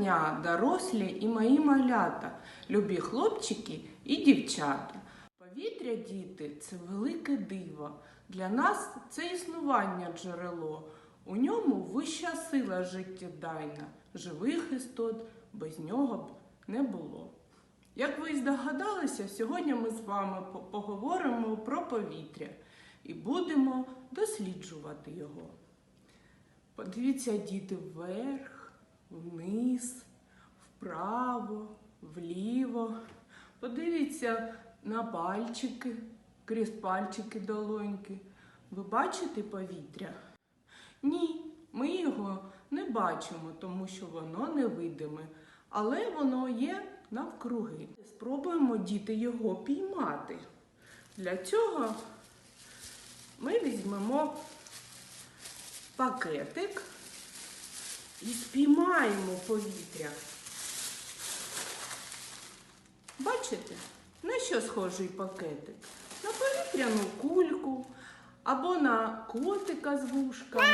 дня, дорослі і мої малята, любі хлопчики і дівчата. Повітря, діти, це велике диво. Для нас це існування джерело. У ньому вища сила життєдайна, живих істот без нього б не було. Як ви і здогадалися, сьогодні ми з вами поговоримо про повітря і будемо досліджувати його. Подивіться, діти, вверх, вниз, вправо, вліво. Подивіться на пальчики, крізь пальчики долоньки. Ви бачите повітря? Ні, ми його не бачимо, тому що воно невидиме, але воно є навкруги. Спробуємо діти його піймати. Для цього ми візьмемо пакетик і спіймаємо повітря. Бачите, на що схожий пакетик? На повітряну кульку, або на котика з вушками,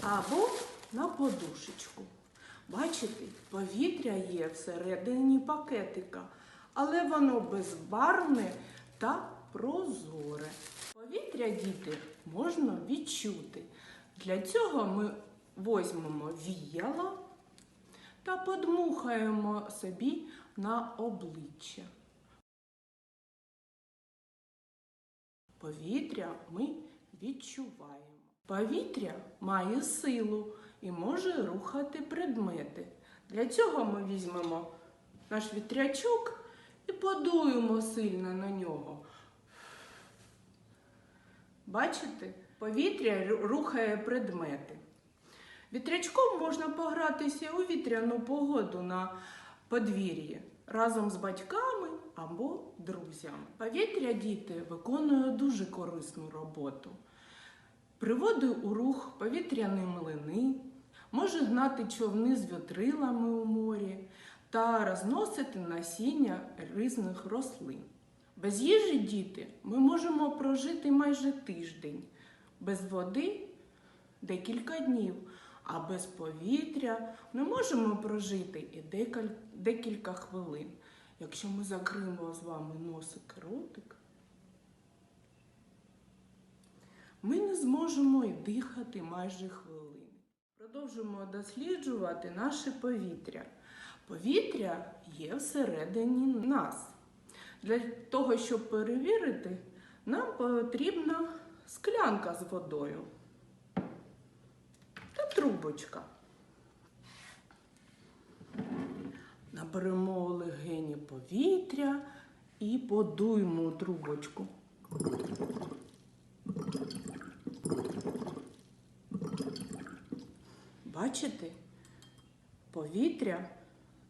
або на подушечку. Бачите, повітря є всередині пакетика, але воно безбарвне та прозоре. Повітря, діти, можна відчути. Для цього ми візьмемо віяло та подмухаємо собі на обличчя. Повітря ми відчуваємо. Повітря має силу і може рухати предмети. Для цього ми візьмемо наш вітрячок і подуємо сильно на нього. Бачите, повітря рухає предмети. Вітрячком можна погратися у вітряну погоду на подвір'ї разом з батьками або друзями. Повітря діти виконує дуже корисну роботу. Приводить у рух повітряні млини, може гнати човни з вітрилами у морі та розносити насіння різних рослин. Без їжі діти ми можемо прожити майже тиждень, без води декілька днів, а без повітря ми можемо прожити і декілька хвилин. Якщо ми закриємо з вами носик і ротик, ми не зможемо й дихати майже хвилини. Продовжуємо досліджувати наше повітря. Повітря є всередині нас. Для того, щоб перевірити, нам потрібна склянка з водою трубочка. Наберемо легені повітря і подуємо у трубочку. Бачите? Повітря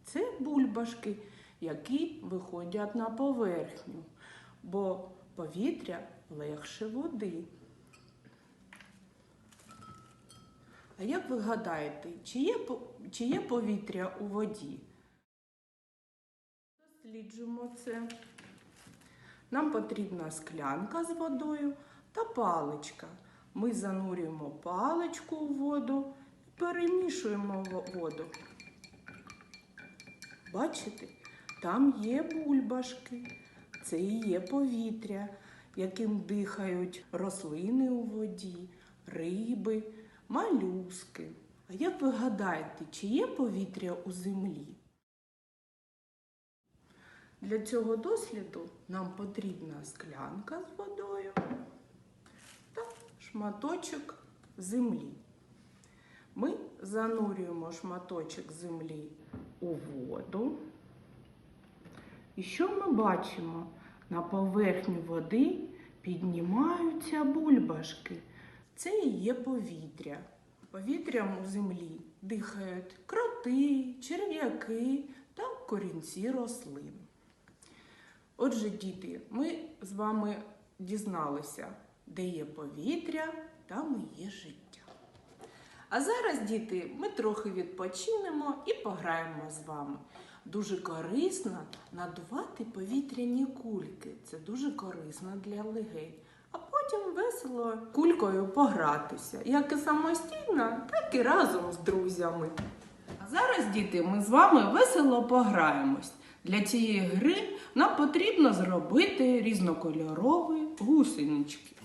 це бульбашки, які виходять на поверхню, бо повітря легше води. А як ви гадаєте, чи є, чи є повітря у воді? Досліджуємо це. Нам потрібна склянка з водою та паличка. Ми занурюємо паличку у воду і перемішуємо воду. Бачите, там є бульбашки, це і є повітря, яким дихають рослини у воді, риби, малюски. А як ви гадаєте, чи є повітря у землі? Для цього досліду нам потрібна склянка з водою та шматочок землі. Ми занурюємо шматочок землі у воду. І що ми бачимо? На поверхню води піднімаються бульбашки. Це і є повітря. Повітрям у землі дихають кроти, черв'яки та корінці рослин. Отже, діти, ми з вами дізналися, де є повітря, там і є життя. А зараз, діти, ми трохи відпочинемо і пограємо з вами. Дуже корисно надувати повітряні кульки. Це дуже корисно для легень. Потім весело кулькою погратися, як і самостійно, так і разом з друзями. А Зараз, діти, ми з вами весело пограємось. Для цієї гри нам потрібно зробити різнокольорові гусенички.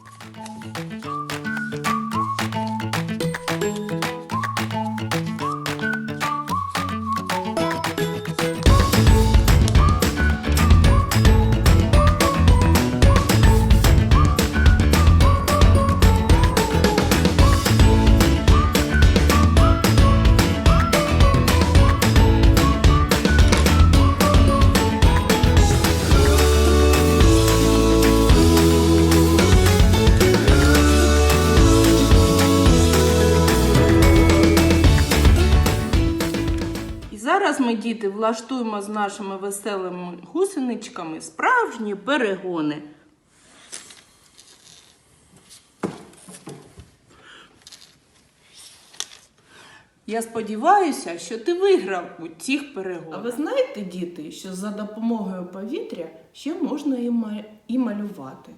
Ми, діти, влаштуємо з нашими веселими гусеничками справжні перегони. Я сподіваюся, що ти виграв у цих перегонах. А ви знаєте, діти, що за допомогою повітря ще можна і, малювати.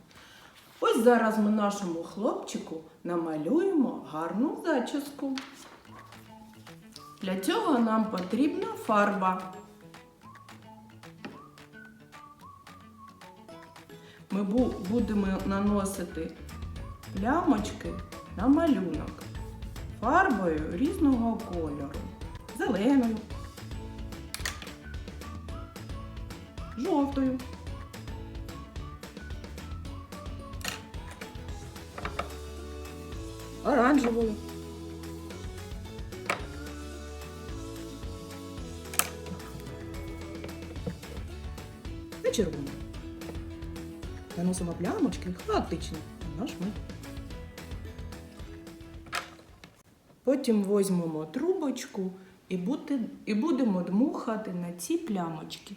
Ось зараз ми нашому хлопчику намалюємо гарну зачіску. Для цього нам потрібна фарба. Ми будемо наносити плямочки на малюнок фарбою різного кольору. Зеленою, жовтою. Оранжевою. Та червоною. Наносимо плямочки хаотично на наш. Потім візьмемо трубочку і, бути, і будемо дмухати на ці плямочки.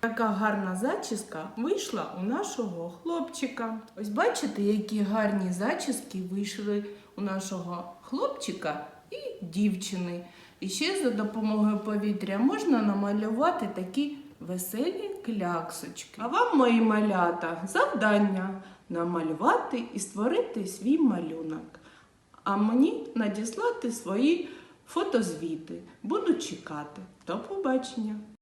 Така гарна зачіска вийшла у нашого хлопчика. Ось бачите, які гарні зачіски вийшли у нашого хлопчика і дівчини. І ще за допомогою повітря можна намалювати такі веселі кляксочки. А вам, мої малята, завдання намалювати і створити свій малюнок. А мені надіслати свої фотозвіти. Буду чекати. До побачення!